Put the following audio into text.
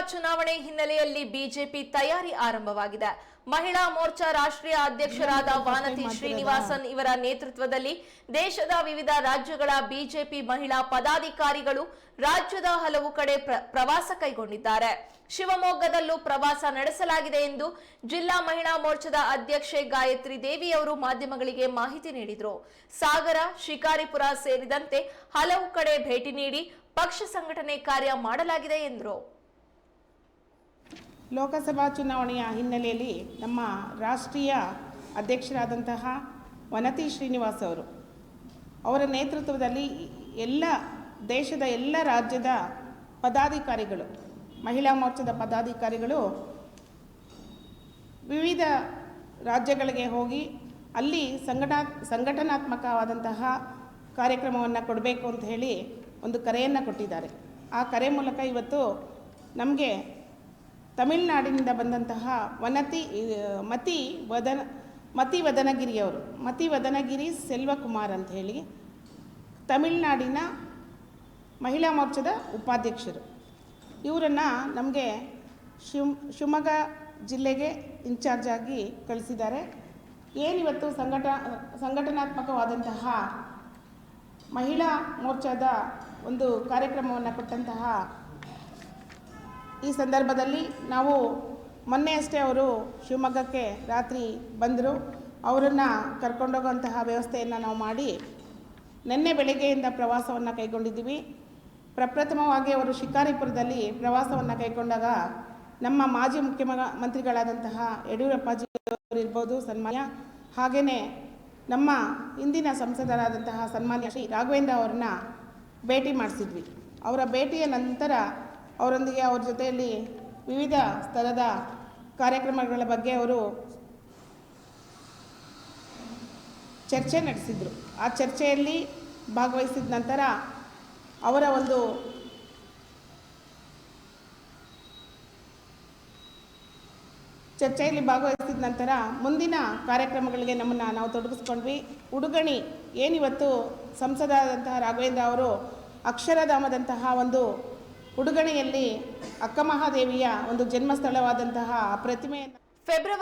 ಚುನಾವಣೆ ಹಿನ್ನೆಲೆಯಲ್ಲಿ ಬಿಜೆಪಿ ತಯಾರಿ ಆರಂಭವಾಗಿದೆ. ಮಹಿಳಾ ಮೋರ್ಚಾ ರಾಷ್ಟ್ರೀಯ ಅಧ್ಯಕ್ಷರಾದ ವಾನತಿ ಶ್ರೀನಿವಾಸನ್ ಇವರ ನೇತೃತ್ವದಲ್ಲಿ ದೇಶದ ವಿವಿಧ ರಾಜ್ಯಗಳ ಬಿಜೆಪಿ ಮಹಿಳಾ ಪದಾಧಿಕಾರಿಗಳು ರಾಜ್ಯದ ಹಲವು ಕಡೆ ಪ್ರ- ಪ್ರವಾಸ ಕೈಗೊಂಡಿದ್ದಾರೆ. ಶಿವಮೊಗ್ಗದಲ್ಲೂ ಪ್ರವಾಸ ನಡೆಸಲಾಗಿದೆ ಎಂದು ಜಿಲ್ಲಾ ಮಹಿಳಾ ಮೋರ್ಚಾದ ಅಧ್ಯಕ್ಷೆ ಗಾಯತ್ರಿ ದೇವಿ ಅವರು ಮಾಧ್ಯಮಗಳಿಗೆ ಮಾಹಿತಿ ನೀಡಿದರು. ಸಾಗರ ಶಿಕಾರಿಪುರ ಸೇರಿದಂತೆ ಹಲವು ಕಡೆ ಭೇಟಿ ನೀಡಿ ಪಕ್ಷ ಸಂಘಟನೆ ಕಾರ್ಯ ಮಾಡಲಾಗಿದೆ ಎಂದರು. ಲೋಕಸಭಾ ಚುನಾವಣೆಯ ಹಿನ್ನೆಲೆಯಲ್ಲಿ ನಮ್ಮ ರಾಷ್ಟ್ರೀಯ ಅಧ್ಯಕ್ಷರಾದಂತಹ ವನತಿ ಶ್ರೀನಿವಾಸ್ ಅವರು ಅವರ ನೇತೃತ್ವದಲ್ಲಿ ಎಲ್ಲ ದೇಶದ ಎಲ್ಲ ರಾಜ್ಯದ ಪದಾಧಿಕಾರಿಗಳು, ಮಹಿಳಾ ಮೋರ್ಚಾದ ಪದಾಧಿಕಾರಿಗಳು ವಿವಿಧ ರಾಜ್ಯಗಳಿಗೆ ಹೋಗಿ ಅಲ್ಲಿ ಸಂಘಟನಾ, ಸಂಘಟನಾತ್ಮಕವಾದಂತಹ ಕಾರ್ಯಕ್ರಮವನ್ನು ಕೊಡಬೇಕು ಅಂತ ಹೇಳಿ ಒಂದು ಕರೆಯನ್ನು ಕೊಟ್ಟಿದ್ದಾರೆ. ಆ ಕರೆ ಮೂಲಕ ಇವತ್ತು ನಮಗೆ ತಮಿಳುನಾಡಿನಿಂದ ಬಂದಂತಹ ವನತಿ ಮತಿ ವದನ, ಮತಿ ವದನಗಿರಿಯವರು. ಮತಿ ವದನಗಿರಿ ಸೆಲ್ವಕುಮಾರ್ ಅಂತ ಹೇಳಿ ತಮಿಳುನಾಡಿನ ಮಹಿಳಾ ಮೋರ್ಚಾದ ಉಪಾಧ್ಯಕ್ಷರು. ಇವರನ್ನು ನಮಗೆ ಶಿವ್, ಶಿವಮೊಗ್ಗ ಜಿಲ್ಲೆಗೆ ಇನ್ಚಾರ್ಜ್ ಆಗಿ ಕಳಿಸಿದ್ದಾರೆ. ಏನಿವತ್ತು ಸಂಘಟ, ಸಂಘಟನಾತ್ಮಕವಾದಂತಹ ಮಹಿಳಾ ಮೋರ್ಚಾದ ಒಂದು ಕಾರ್ಯಕ್ರಮವನ್ನು ಕೊಟ್ಟಂತಹ ಈ ಸಂದರ್ಭದಲ್ಲಿ ನಾವು ಮೊನ್ನೆಯಷ್ಟೇ ಅವರು ಶಿವಮೊಗ್ಗಕ್ಕೆ ರಾತ್ರಿ ಬಂದರು. ಅವರನ್ನು ಕರ್ಕೊಂಡೋಗುವಂತಹ ವ್ಯವಸ್ಥೆಯನ್ನು ನಾವು ಮಾಡಿ ನಿನ್ನೆ ಬೆಳಗ್ಗೆಯಿಂದ ಪ್ರವಾಸವನ್ನು ಕೈಗೊಂಡಿದ್ದೀವಿ. ಪ್ರಪ್ರಥಮವಾಗಿ ಅವರು ಶಿಕಾರಿಪುರದಲ್ಲಿ ಪ್ರವಾಸವನ್ನು ಕೈಗೊಂಡಾಗ ನಮ್ಮ ಮಾಜಿ ಮುಖ್ಯಮ ಮಂತ್ರಿಗಳಾದಂತಹ ಯಡಿಯೂರಪ್ಪಾಜಿ ಅವರು ಇರ್ಬೋದು ಸನ್ಮಾನ್ಯ ಹಾಗೆಯೇ ನಮ್ಮ ಇಂದಿನ ಸಂಸದರಾದಂತಹ ಸನ್ಮಾನ್ಯ ಶ್ರೀ ರಾಘವೇಂದ್ರ ಅವರನ್ನ ಭೇಟಿ ಮಾಡಿಸಿದ್ವಿ. ಅವರ ಭೇಟಿಯ ನಂತರ ಅವರೊಂದಿಗೆ ಅವ್ರ ಜೊತೆಯಲ್ಲಿ ವಿವಿಧ ಸ್ತರದ ಕಾರ್ಯಕ್ರಮಗಳ ಬಗ್ಗೆ ಅವರು ಚರ್ಚೆ ನಡೆಸಿದರು. ಆ ಚರ್ಚೆಯಲ್ಲಿ ಭಾಗವಹಿಸಿದ ನಂತರ ಅವರ ಒಂದು ಚರ್ಚೆಯಲ್ಲಿ ಭಾಗವಹಿಸಿದ ನಂತರ ಮುಂದಿನ ಕಾರ್ಯಕ್ರಮಗಳಿಗೆ ನಮ್ಮನ್ನು ನಾವು ತೊಡಗಿಸ್ಕೊಂಡ್ವಿ. ಉಡುಗಣಿ ಏನಿವತ್ತು ಸಂಸದಾದಂತಹ ರಾಘವೇಂದ್ರ ಅವರು ಅಕ್ಷರಧಾಮದಂತಹ ಒಂದು ಉಡುಗಣಿಯಲ್ಲಿ ಅಕ್ಕಮಹಾದೇವಿಯ ಒಂದು ಜನ್ಮಸ್ಥಳವಾದಂತಹ ಪ್ರತಿಮೆಯನ್ನು ಫೆಬ್ರವರಿ